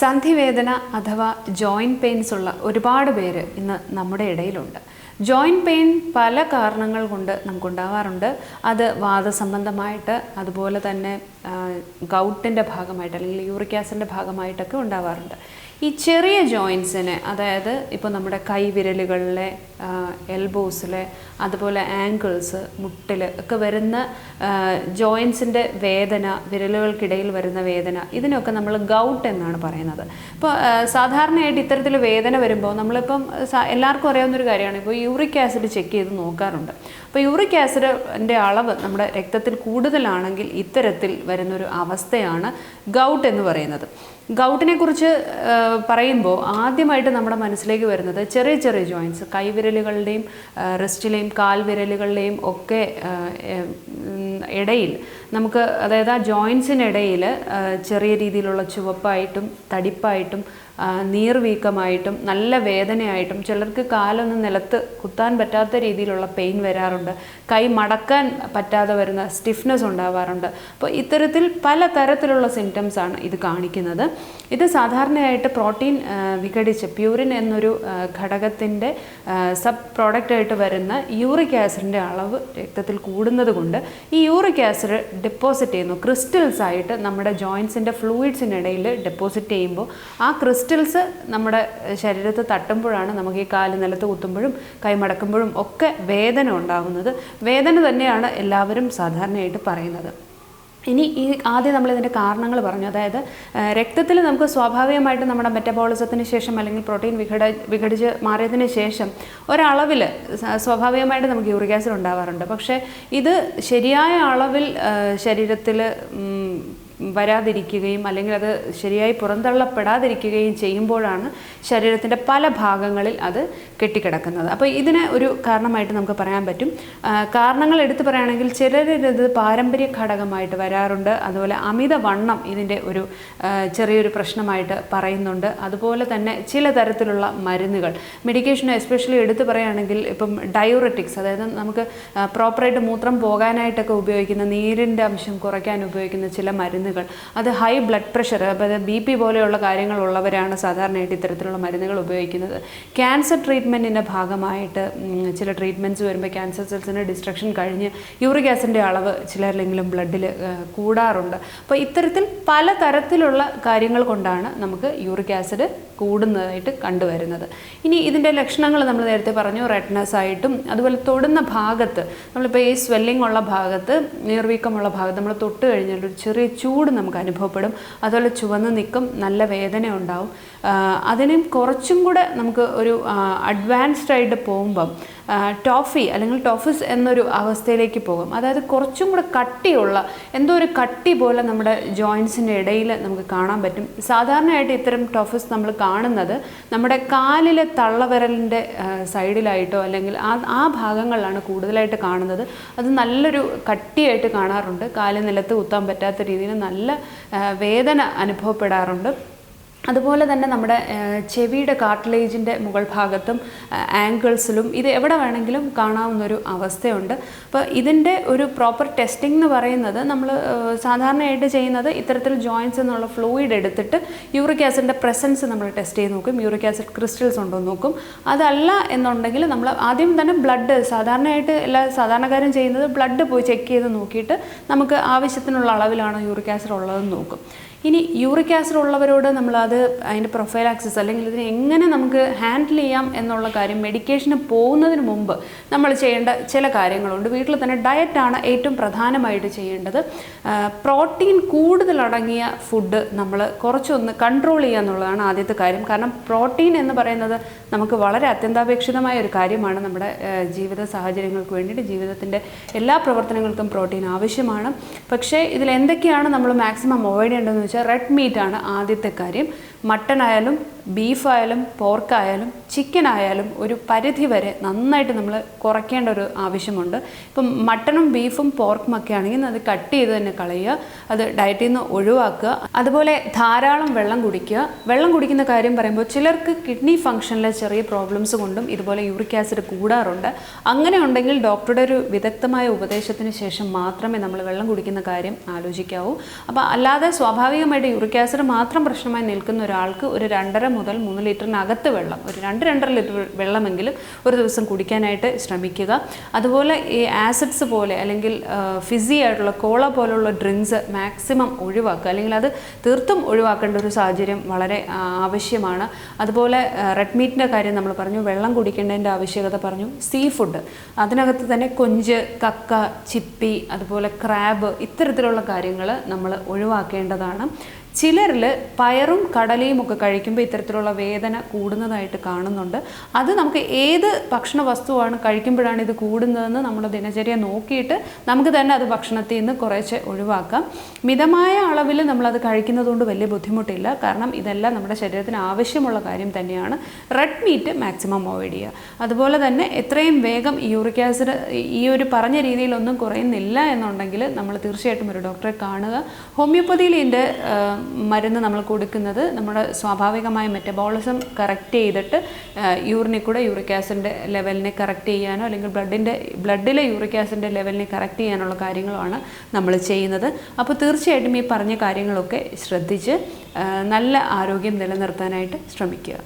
സന്ധിവേദന അഥവാ joint pains ഉള്ള ഒരുപാട് പേര് ഇന്ന് നമ്മുടെ ഇടയിലുണ്ട്. ജോയിന്റ് പെയിൻ പല കാരണങ്ങൾ കൊണ്ട് നമുക്കുണ്ടാവാറുണ്ട്. അത് വാദസംബന്ധമായിട്ട് അതുപോലെ തന്നെ ഗൗട്ടിന്റെ ഭാഗമായിട്ട് അല്ലെങ്കിൽ യൂറിക് ആസിഡിന്റെ ഭാഗമായിട്ടൊക്കെ ഉണ്ടാവാറുണ്ട്. ഈ ചെറിയ ജോയിൻസിന് അതായത് ഇപ്പോൾ നമ്മുടെ കൈവിരലുകളിലെ എൽബോസിലെ അതുപോലെ ആങ്കിൾസ് മുട്ടിൽ ഒക്കെ വരുന്ന ജോയിൻസിന്റെ വേദന വിരലുകൾക്കിടയിൽ വരുന്ന വേദന ഇതിനൊക്കെ നമ്മൾ ഗൗട്ട് എന്നാണ് പറയുന്നത്. ഇപ്പോൾ സാധാരണയായിട്ട് ഇത്തരത്തിൽ വേദന വരുമ്പോൾ നമ്മളിപ്പം എല്ലാവർക്കും എല്ലാവർക്കും അറിയാവുന്നൊരു കാര്യമാണ്. ഇപ്പോൾ യൂറിക് ആസിഡ് ചെക്ക് ചെയ്ത് നോക്കാറുണ്ട്. അപ്പോൾ യൂറിക് ആസിഡിന്റെ അളവ് നമ്മുടെ രക്തത്തിൽ കൂടുതലാണെങ്കിൽ ഇത്തരത്തിൽ വരുന്നൊരു അവസ്ഥയാണ് ഗൗട്ട് എന്ന് പറയുന്നത്. ഗൗട്ടിനെ കുറിച്ച് പറയുമ്പോൾ ആദ്യമായിട്ട് നമ്മുടെ മനസ്സിലേക്ക് വരുന്നത് ചെറിയ ചെറിയ ജോയിൻസ് കൈവിരലുകളുടെയും റിസ്റ്റിലെയും കാൽവിരലുകളുടെയും ഒക്കെ ഇടയിൽ നമുക്ക് അതായത് ആ ജോയിൻസിനിടയിൽ ചെറിയ രീതിയിലുള്ള ചുവപ്പായിട്ടും തടിപ്പായിട്ടും നീർവീക്കമായിട്ടും നല്ല വേദനയായിട്ടും ചിലർക്ക് കാലൊന്നും നിലത്ത് കുത്താൻ പറ്റാത്ത രീതിയിലുള്ള പെയിൻ വരാറുണ്ട്. കൈ മടക്കാൻ പറ്റാതെ വരുന്ന സ്റ്റിഫ്നെസ് ഉണ്ടാവാറുണ്ട്. അപ്പോൾ ഇത്തരത്തിൽ പല തരത്തിലുള്ള സിംറ്റംസ് ആണ് ഇത് കാണിക്കുന്നത്. ഇത് സാധാരണയായിട്ട് പ്രോട്ടീൻ വിഘടിച്ച് പ്യൂരിൻ എന്നൊരു ഘടകത്തിന്റെ സബ് പ്രോഡക്റ്റായിട്ട് വരുന്ന യൂറിക് ആസിഡിന്റെ അളവ് രക്തത്തിൽ കൂടുന്നത് കൊണ്ട് ഈ യൂറിക് ആസിഡ് ഡെപ്പോസിറ്റ് ചെയ്യുന്നു. ക്രിസ്റ്റൽസ് ആയിട്ട് നമ്മുടെ ജോയിൻസിന്റെ ഫ്ലൂയിഡ്സിനിടയിൽ ഡെപ്പോസിറ്റ് ചെയ്യുമ്പോൾ ആ ക്രിസ്റ്റൽസ് നമ്മുടെ ശരീരത്ത് തട്ടുമ്പോഴാണ് നമുക്ക് ഈ കാൽ നിലത്ത് കുത്തുമ്പോഴും കൈമടക്കുമ്പോഴും ഒക്കെ വേദന ഉണ്ടാകുന്നത്. വേദന തന്നെയാണ് എല്ലാവരും സാധാരണയായിട്ട് പറയുന്നത്. ഇനി ഈ ആദ്യം നമ്മൾ ഇതിന്റെ കാരണങ്ങൾ പറഞ്ഞു. അതായത് രക്തത്തിൽ നമുക്ക് സ്വാഭാവികമായിട്ട് നമ്മുടെ മെറ്റബോളിസത്തിന് ശേഷം അല്ലെങ്കിൽ പ്രോട്ടീൻ വിഘട വിഘടിച്ച് മാറിയതിന് ശേഷം ഒരളവിൽ സ്വാഭാവികമായിട്ട് നമുക്ക് യൂറിക് ആസിഡ് ഉണ്ടാവാറുണ്ട്. പക്ഷേ ഇത് ശരിയായ അളവിൽ ശരീരത്തിൽ വരാതിരിക്കുകയും അല്ലെങ്കിൽ അത് ശരിയായി പുറന്തള്ളപ്പെടാതിരിക്കുകയും ചെയ്യുമ്പോഴാണ് ശരീരത്തിന്റെ പല ഭാഗങ്ങളിൽ അത് കെട്ടിക്കിടക്കുന്നത്. അപ്പോൾ ഇതിന് ഒരു കാരണമായിട്ട് നമുക്ക് പറയാൻ പറ്റും. കാരണങ്ങൾ എടുത്തു പറയുകയാണെങ്കിൽ ചിലരിത് പാരമ്പര്യ ഘടകമായിട്ട് വരാറുണ്ട്. അതുപോലെ അമിത വണ്ണം ഇതിന്റെ ഒരു ചെറിയൊരു പ്രശ്നമായിട്ട് പറയുന്നുണ്ട്. അതുപോലെ തന്നെ ചില തരത്തിലുള്ള മരുന്നുകൾ. മെഡിക്കേഷൻ എസ്പെഷ്യലി എടുത്തു പറയുകയാണെങ്കിൽ ഇപ്പം ഡയോററ്റിക്സ് അതായത് നമുക്ക് പ്രോപ്പറായിട്ട് മൂത്രം പോകാനായിട്ടൊക്കെ ഉപയോഗിക്കുന്ന നീരിന്റെ അംശം കുറയ്ക്കാൻ ഉപയോഗിക്കുന്ന ചില മരുന്നുകൾ. അത് ഹൈ ബ്ലഡ് പ്രഷർ അപ്പോൾ ബി പി പോലെയുള്ള കാര്യങ്ങളുള്ളവരാണ് സാധാരണയായിട്ട് ഇത്തരത്തിലുള്ള മരുന്നുകൾ ഉപയോഗിക്കുന്നത്. ക്യാൻസർ ട്രീറ്റ്മെന്റിന്റെ ഭാഗമായിട്ട് ചില ട്രീറ്റ്മെന്റ്സ് വരുമ്പോൾ ക്യാൻസർ സെൽസിന്റെ ഡിസ്ട്രക്ഷൻ കഴിഞ്ഞ് യൂറിക് ആസിഡിന്റെ അളവ് ചിലരിലെങ്കിലും ബ്ലഡിൽ കൂടാറുണ്ട്. അപ്പോൾ ഇത്തരത്തിൽ പല തരത്തിലുള്ള കാര്യങ്ങൾ കൊണ്ടാണ് നമുക്ക് യൂറിക് ആസിഡ് കൂടുന്നതായിട്ട് കണ്ടുവരുന്നത്. ഇനി ഇതിന്റെ ലക്ഷണങ്ങൾ നമ്മൾ നേരത്തെ പറഞ്ഞു റെഡ്നസ് ആയിട്ടും അതുപോലെ തൊടുന്ന ഭാഗത്ത് നമ്മളിപ്പോൾ ഈ സ്വെല്ലിംഗ് ഉള്ള ഭാഗത്ത് നീർവീക്കമുള്ള ഭാഗത്ത് നമ്മൾ തൊട്ട് കഴിഞ്ഞാൽ ഒരു ചെറിയ ചൂട് നമുക്ക് അനുഭവപ്പെടും. അതുപോലെ ചുവന്ന് നിൽക്കും നല്ല വേദന ഉണ്ടാവും. അതിനും കുറച്ചും കൂടെ നമുക്ക് ഒരു അഡ്വാൻസ്ഡ് ആയിട്ട് പോകുമ്പം ടോഫി അല്ലെങ്കിൽ ടോഫിസ് എന്നൊരു അവസ്ഥയിലേക്ക് പോകും. അതായത് കുറച്ചും കൂടെ കട്ടിയുള്ള എന്തോ ഒരു കട്ടി പോലെ നമ്മുടെ ജോയിൻസിന്റെ ഇടയിൽ നമുക്ക് കാണാൻ പറ്റും. സാധാരണയായിട്ട് ഇത്തരം ടോഫിസ് നമ്മൾ കാണുന്നത് നമ്മുടെ കാലിലെ തള്ളവിരലിന്റെ സൈഡിലായിട്ടോ അല്ലെങ്കിൽ ആ ആ ഭാഗങ്ങളിലാണ് കൂടുതലായിട്ട് കാണുന്നത്. അത് നല്ലൊരു കട്ടിയായിട്ട് കാണാറുണ്ട്. കാൽ നിലത്ത് കുത്താൻ പറ്റാത്ത രീതിയിൽ നല്ല വേദന അനുഭവപ്പെടാറുണ്ട്. അതുപോലെ തന്നെ നമ്മുടെ ചെവിയുടെ കാർട്ടിലേജിന്റെ മുകൾ ഭാഗത്തും ആംഗിൾസിലും ഇത് എവിടെ വേണമെങ്കിലും കാണാവുന്നൊരു അവസ്ഥയുണ്ട്. അപ്പോൾ ഇതിന്റെ ഒരു പ്രോപ്പർ ടെസ്റ്റിംഗ് എന്ന് പറയുന്നത് നമ്മൾ സാധാരണയായിട്ട് ചെയ്യുന്നത് ഇത്തരത്തിൽ ജോയിൻസ് എന്നുള്ള ഫ്ലൂയിഡ് എടുത്തിട്ട് യൂറിക് ആസിഡിന്റെ പ്രസൻസ് നമ്മൾ ടെസ്റ്റ് ചെയ്ത് നോക്കും യൂറിക് ആസിഡ് ക്രിസ്റ്റൽസ് ഉണ്ടോ എന്ന് നോക്കും. അതല്ല എന്നുണ്ടെങ്കിൽ നമ്മൾ ആദ്യം തന്നെ ബ്ലഡ് സാധാരണയായിട്ട് എല്ലാ സാധാരണക്കാരും ചെയ്യുന്നത് ബ്ലഡ് പോയി ചെക്ക് ചെയ്ത് നോക്കിയിട്ട് നമുക്ക് ആവശ്യത്തിനുള്ള അളവിലാണ് യൂറിക് ആസിഡ് ഉള്ളതെന്ന് നോക്കും. ഇനി യൂറിക് ആസിഡ് ഉള്ളവരോട് അതിന്റെ പ്രൊഫൈൽ ആക്സസ് അല്ലെങ്കിൽ ഇതിനെ എങ്ങനെ നമുക്ക് ഹാൻഡിൽ ചെയ്യാം എന്നുള്ള കാര്യം മെഡിക്കേഷന് പോകുന്നതിന് മുമ്പ് നമ്മൾ ചെയ്യേണ്ട ചില കാര്യങ്ങളുണ്ട്. വീട്ടിൽ തന്നെ ഡയറ്റാണ് ഏറ്റവും പ്രധാനമായിട്ട് ചെയ്യേണ്ടത്. പ്രോട്ടീൻ കൂടുതലടങ്ങിയ ഫുഡ് നമ്മൾ കുറച്ചൊന്ന് കൺട്രോൾ ചെയ്യുക എന്നുള്ളതാണ് ആദ്യത്തെ കാര്യം. കാരണം പ്രോട്ടീൻ എന്ന് പറയുന്നത് നമുക്ക് വളരെ അത്യന്താപേക്ഷിതമായ ഒരു കാര്യമാണ് നമ്മുടെ ജീവിത സാഹചര്യങ്ങൾക്ക് വേണ്ടിയിട്ട്. ജീവിതത്തിന്റെ എല്ലാ പ്രവർത്തനങ്ങൾക്കും പ്രോട്ടീൻ ആവശ്യമാണ്. പക്ഷേ ഇതിൽ എന്തൊക്കെയാണ് നമ്മൾ മാക്സിമം അവോയ്ഡ് ചെയ്യേണ്ടതെന്ന് വെച്ചാൽ റെഡ് മീറ്റ് ആണ് ആദ്യത്തെ കാര്യം. മട്ടൺ ബീഫായാലും പോർക്കായാലും ചിക്കൻ ആയാലും ഒരു പരിധി വരെ നന്നായിട്ട് നമ്മൾ കുറയ്ക്കേണ്ട ഒരു ആവശ്യമുണ്ട്. ഇപ്പം മട്ടണും ബീഫും പോർക്കും ഒക്കെ ആണെങ്കിൽ അത് കട്ട് ചെയ്ത് തന്നെ കളയുക അത് ഡയറ്റിൽ നിന്ന് ഒഴിവാക്കുക. അതുപോലെ ധാരാളം വെള്ളം കുടിക്കുക. വെള്ളം കുടിക്കുന്ന കാര്യം പറയുമ്പോൾ ചിലർക്ക് കിഡ്നി ഫംഗ്ഷനിലെ ചെറിയ പ്രോബ്ലംസ് കൊണ്ടും ഇതുപോലെ യൂറിക് ആസിഡ് കൂടാറുണ്ട്. അങ്ങനെ ഉണ്ടെങ്കിൽ ഡോക്ടറുടെ ഒരു വിദഗ്ധമായ ഉപദേശത്തിന് ശേഷം മാത്രമേ നമ്മൾ വെള്ളം കുടിക്കുന്ന കാര്യം ആലോചിക്കാവൂ. അപ്പോൾ അല്ലാതെ സ്വാഭാവികമായിട്ട് യൂറിക് ആസിഡ് മാത്രം പ്രശ്നമായി നിൽക്കുന്ന ഒരാൾക്ക് ഒരു രണ്ടര മുതൽ മൂന്ന് ലിറ്ററിനകത്ത് വെള്ളം ഒരു രണ്ട് രണ്ടര ലിറ്റർ വെള്ളമെങ്കിലും ഒരു ദിവസം കുടിക്കാനായിട്ട് ശ്രമിക്കുക. അതുപോലെ ഈ ആസിഡ്സ് പോലെ അല്ലെങ്കിൽ ഫിസി ആയിട്ടുള്ള കോള പോലുള്ള ഡ്രിങ്ക്സ് മാക്സിമം ഒഴിവാക്കുക. അല്ലെങ്കിൽ അത് തീർത്തും ഒഴിവാക്കേണ്ട ഒരു സാഹചര്യം വളരെ ആവശ്യമാണ്. അതുപോലെ റെഡ് മീറ്റിന്റെ കാര്യം നമ്മൾ പറഞ്ഞു വെള്ളം കുടിക്കേണ്ടതിന്റെ ആവശ്യകത പറഞ്ഞു സീ ഫുഡ് അതിനകത്ത് തന്നെ കൊഞ്ച് കക്ക ചിപ്പി അതുപോലെ ക്രാബ് ഇത്തരത്തിലുള്ള കാര്യങ്ങൾ നമ്മൾ ഒഴിവാക്കേണ്ടതാണ്. ചിലരിൽ പയറും കടലയും ഒക്കെ കഴിക്കുമ്പോൾ ഇത്തരത്തിലുള്ള വേദന കൂടുന്നതായിട്ട് കാണുന്നുണ്ട്. അത് നമുക്ക് ഏത് ഭക്ഷണ വസ്തുവാണ് കഴിക്കുമ്പോഴാണ് ഇത് കൂടുന്നതെന്ന് നമ്മൾ ദിനചര്യ നോക്കിയിട്ട് നമുക്ക് തന്നെ അത് ഭക്ഷണത്തിൽ നിന്ന് കുറേശ്ശെ ഒഴിവാക്കാം. മിതമായ അളവിൽ നമ്മളത് കഴിക്കുന്നതുകൊണ്ട് വലിയ ബുദ്ധിമുട്ടില്ല. കാരണം ഇതെല്ലാം നമ്മുടെ ശരീരത്തിന് ആവശ്യമുള്ള കാര്യം തന്നെയാണ്. റെഡ് മീറ്റ് മാക്സിമം അവോയ്ഡ് ചെയ്യുക. അതുപോലെ തന്നെ എത്രയും വേഗം യൂറിക് ആസിഡ് ഈ ഒരു പറഞ്ഞ രീതിയിലൊന്നും കുറയുന്നില്ല എന്നുണ്ടെങ്കിൽ നമ്മൾ തീർച്ചയായിട്ടും ഒരു ഡോക്ടറെ കാണുക. ഹോമിയോപ്പതിയിൽ ഇതിന്റെ മരുന്ന് നമ്മൾ കൊടുക്കുന്നത് നമ്മുടെ സ്വാഭാവികമായ മെറ്റബോളിസം കറക്റ്റ് ചെയ്തിട്ട് യൂറിനിൽ കൂടെ യൂറിക് ആസിഡിന്റെ ലെവലിനെ കറക്റ്റ് ചെയ്യാനോ അല്ലെങ്കിൽ ബ്ലഡിന്റെ ബ്ലഡിലെ യൂറിക് ആസിഡിന്റെ ലെവലിനെ കറക്റ്റ് ചെയ്യാനുള്ള കാര്യങ്ങളാണ് നമ്മൾ ചെയ്യുന്നത്. അപ്പോൾ തീർച്ചയായിട്ടും ഈ പറഞ്ഞ കാര്യങ്ങളൊക്കെ ശ്രദ്ധിച്ച് നല്ല ആരോഗ്യം നിലനിർത്താനായിട്ട് ശ്രമിക്കുക.